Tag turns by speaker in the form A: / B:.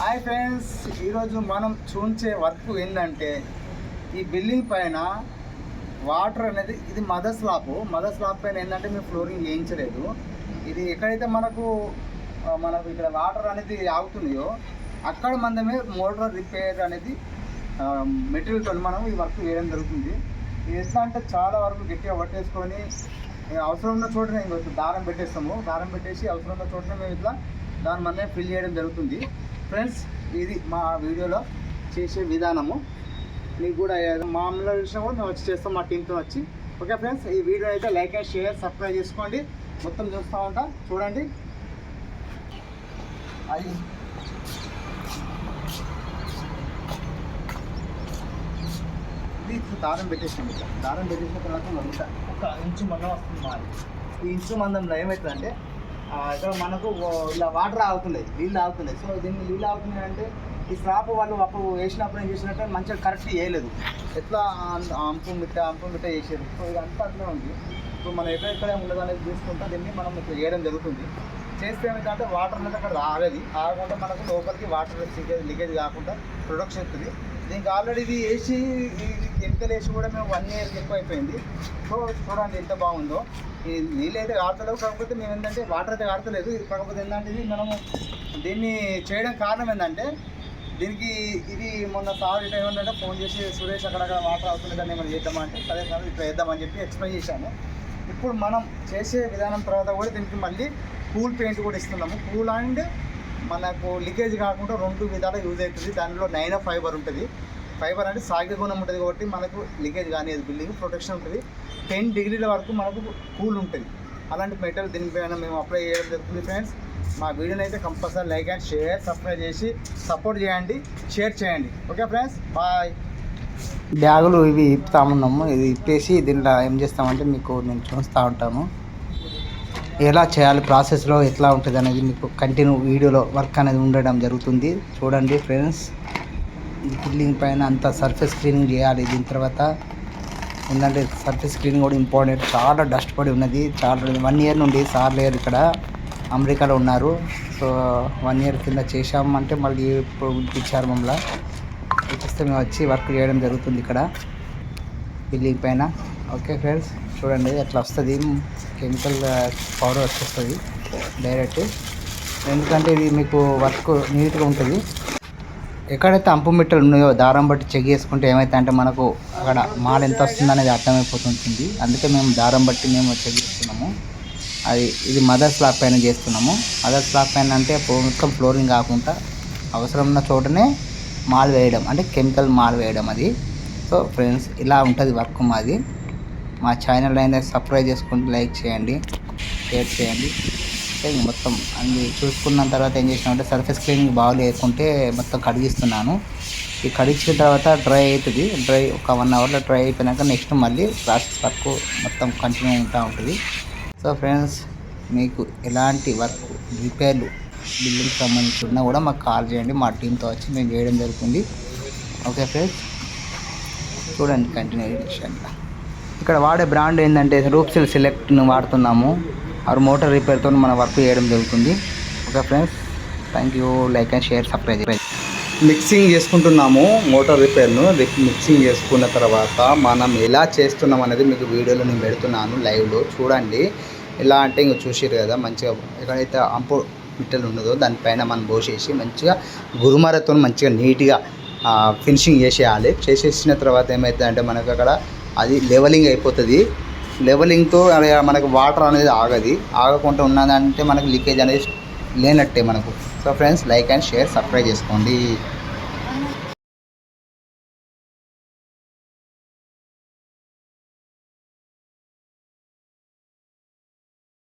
A: Hi friends ఈరోజు మనం చూంచే work ఏంటంటే ఈ బిల్డింగ్ పైన వాటర్ అనేది ఇది మదర్ స్లాబ్ మదర్ స్లాబ్ పైన ఏంటంటే మేము ఫ్లోరింగ్ వేయించలేదు ఇది ఎక్కడైతే మనకు మనకు ఇక్కడ వాటర్ అనేది ఆగుతున్నాయో అక్కడ మనమే మోటార్ రిపేర్ అనేది మెటీరియల్తో మనం ఈ వర్క్ వేయడం జరుగుతుంది. ఇది ఎట్లా అంటే చాలా వరకు గట్టిగా పట్టేసుకొని అవసరం ఉన్న చోటనే దారం పెట్టేస్తాము. దారం పెట్టేసి అవసరం ఉన్న చోటనే మేము ఇట్లా దాని మనమే ఫిల్ చేయడం జరుగుతుంది. ఫ్రెండ్స్ ఇది మా వీడియోలో చేసే విధానము. మీకు కూడా మా మామూలుగా విషయం కూడా మేము వచ్చి చేస్తాం మా టీంతో వచ్చి. ఓకే ఫ్రెండ్స్ ఈ వీడియో అయితే లైక్ అండ్ షేర్ సబ్స్క్రైబ్ చేసుకోండి. మొత్తం చూస్తూ ఉంటా చూడండి. అది ఇది దారం పెట్టేసాం ఇట్లా. దారం పెట్టేసిన తర్వాత మంట ఒక ఇంచు మందం వస్తుంది మాది. ఈ ఇంచు మందంలో ఏమవుతుందంటే ఇక్కడ మనకు ఇలా వాటర్ ఆగుతున్నాయి నీళ్ళు ఆగుతున్నాయి సో దీన్ని నీళ్ళు ఆగుతున్నాయి అంటే ఈ స్లాప్ వాళ్ళు అప్పుడు వేసినప్పుడు ఏం చేసినట్టే మంచిగా కరెక్ట్ చేయలేదు ఎట్లా అంపు మిట్ట అంపు మిట్ట వేసేది సో ఇదంతా అట్లే ఉంది. ఇప్పుడు మనం ఎక్కడెక్కడ ఉండదు అనేది చూసుకుంటా దీన్ని మనం ఇక్కడ చేయడం జరుగుతుంది. చేస్తే ఏమిటంటే వాటర్ అనేది అక్కడ ఆగది ఆగకుండా మనకు లోపలికి వాటర్ లీకేజ్ లీకేజ్ కాకుండా ప్రొడక్షన్ అవుతుంది. దీనికి ఆల్రెడీ ఇది వేసి కెమికల్ వేసి కూడా మేము వన్ ఇయర్కి ఎక్కువ అయిపోయింది సో చూడండి ఎంత బాగుందో. ఈ నీళ్ళు అయితే కారతలేవు కాకపోతే మేము ఏంటంటే వాటర్ అయితే కాడతలేదు కాకపోతే ఏంటంటే ఇది మనము దీన్ని చేయడం కారణం ఏంటంటే దీనికి ఇది మొన్న సార్ ఇట్లా ఏమంటే ఫోన్ చేసి సురేష్ అక్కడక్కడ వాటర్ అవుతుంది దాన్ని ఏమైనా చేద్దామా? అంటే సరే సార్ ఇట్లా చేద్దామని చెప్పి ఎక్స్ప్లెయిన్ చేశాను. ఇప్పుడు మనం చేసే విధానం తర్వాత కూడా దీనికి మళ్ళీ కూల్ పెయింట్ కూడా ఇస్తున్నాము. కూల్ అండ్ మనకు లీకేజ్ కాకుండా రెండు విధాలు యూజ్ అవుతుంది. దానిలో నైన్ ఫైబర్ ఉంటుంది. ఫైబర్ అంటే సాగి గుణం ఉంటుంది కాబట్టి మనకు లీకేజ్ కానీ బిల్డింగ్ ప్రొటెక్షన్ ఉంటుంది. టెన్ డిగ్రీల వరకు మనకు కూల్ ఉంటుంది. అలాంటి మెటీరియల్ దీనిపైన మేము అప్లై చేయడం జరుగుతుంది ఫ్రెండ్స్. మా వీడియోని అయితే compulsory like and share subscribe చేసి సపోర్ట్ చేయండి. షేర్ చేయండి. ఓకే ఫ్రెండ్స్ బాయ్ బ్యాగులు ఇవి ఇప్పుతామున్నాము ఇది ఇప్పేసి దీంట్లో ఏం చేస్తామంటే మీకు నేను చూస్తూ ఉంటాము. ఎలా చేయాలి ప్రాసెస్లో ఎట్లా ఉంటుంది అనేది మీకు కంటిన్యూ వీడియోలో వర్క్ అనేది ఉండడం జరుగుతుంది. చూడండి ఫ్రెండ్స్ బిల్డింగ్ పైన అంతా సర్ఫేస్ క్లీనింగ్ చేయాలి. దీని తర్వాత ఏంటంటే సర్ఫేస్ క్లీనింగ్ కూడా ఇంపార్టెంట్ చాలా డస్ట్ పడి ఉన్నది. చాలా వన్ ఇయర్ నుండి సార్ లేరు ఇక్కడ అమెరికాలో ఉన్నారు. సో వన్ ఇయర్ కింద చేశామంటే మళ్ళీ ఇప్పుడు పిలిచారు మమ్మల్ని. ఇప్పిస్తే మేము వచ్చి వర్క్ చేయడం జరుగుతుంది ఇక్కడ. బిల్డింగ్ పైన. ఓకే ఫ్రెండ్స్ చూడండి అట్లా వస్తుంది. కెమికల్ పౌడర్ వచ్చేస్తుంది డైరెక్ట్. ఎందుకంటే ఇది మీకు వర్క్ నీట్గా ఉంటుంది. ఎక్కడైతే అంపు మిట్టలు ఉన్నాయో దారం బట్టి చెక్ చేసుకుంటే ఏమైతే అంటే మనకు అక్కడ మాల్ ఎంత వస్తుంది అనేది అర్థమైపోతుంటుంది. అందుకే మేము దారం బట్టి మేము చెక్ చేస్తున్నాము. అది ఇది మదర్ స్లాబ్ పైన చేస్తున్నాము. మదర్ స్లాబ్ పైన అంటే మొత్తం ఫ్లోరింగ్ కాకుండా అవసరం ఉన్న చోటనే మాల్ వేయడం. అంటే కెమికల్ మాల్ వేయడం అది. సో ఫ్రెండ్స్ ఇలా ఉంటుంది వర్క్ మాది. మా ఛానల్ అయితే సబ్స్క్రైబ్ చేసుకుంటే లైక్ చేయండి షేర్ చేయండి. ఇంక మొత్తం అన్ని చూసుకున్న తర్వాత ఏం చేసినామంటే సర్ఫేస్ క్లీనింగ్ బాగా లేకుంటే మొత్తం కడిగిస్తున్నాను. ఈ కడిగిన తర్వాత డ్రై అవుతుంది. డ్రై ఒక వన్ అవర్లో డ్రై అయిపోయినాక నెక్స్ట్ మళ్ళీ ప్రాసెస్ వర్క్ మొత్తం కంటిన్యూ ఉంటా ఉంటుంది. సో ఫ్రెండ్స్ మీకు ఎలాంటి వర్క్ రిపేర్లు బిల్డింగ్ సంబంధించి ఉన్నా కూడా మాకు కాల్ చేయండి. మా టీంతో వచ్చి మేము చేయడం జరుగుతుంది. ఓకే ఫ్రెండ్స్ చూడండి కంటిన్యూషన్ ఇక్కడ వాడే బ్రాండ్ ఏంటంటే రూప్సిల్ సెలెక్ట్ను వాడుతున్నాము. ఆరు మోటార్ రిపేర్తో మన వర్క్ చేయడం జరుగుతుంది. Okay friends thank you. Like and share subscribe mixing చేసుకుంటున్నాము మోటార్ రిపేర్ను. మిక్సింగ్ చేసుకున్న తర్వాత మనం ఎలా చేస్తున్నాం అనేది మీకు వీడియోలో నేను పెడుతున్నాను లైవ్లో. చూడండి. ఎలా అంటే ఇంక చూసారు కదా మంచిగా ఎక్కడైతే అంపు మిట్టలు ఉండదో దానిపైన మనం పోసేసి మంచిగా గురుమరతో మంచిగా నీట్గా ఫినిషింగ్ చేసేయాలి. చేసేసిన తర్వాత ఏమవుతుందంటే మనకు అక్కడ అది లెవెలింగ్ అయిపోతుంది. లెవెలింగ్తో మనకు వాటర్ అనేది ఆగది. ఆగకుండా ఉన్నదంటే మనకు లీకేజ్ అనేది లేనట్టే మనకు. So friends like and share subscribe చేసుకోండి.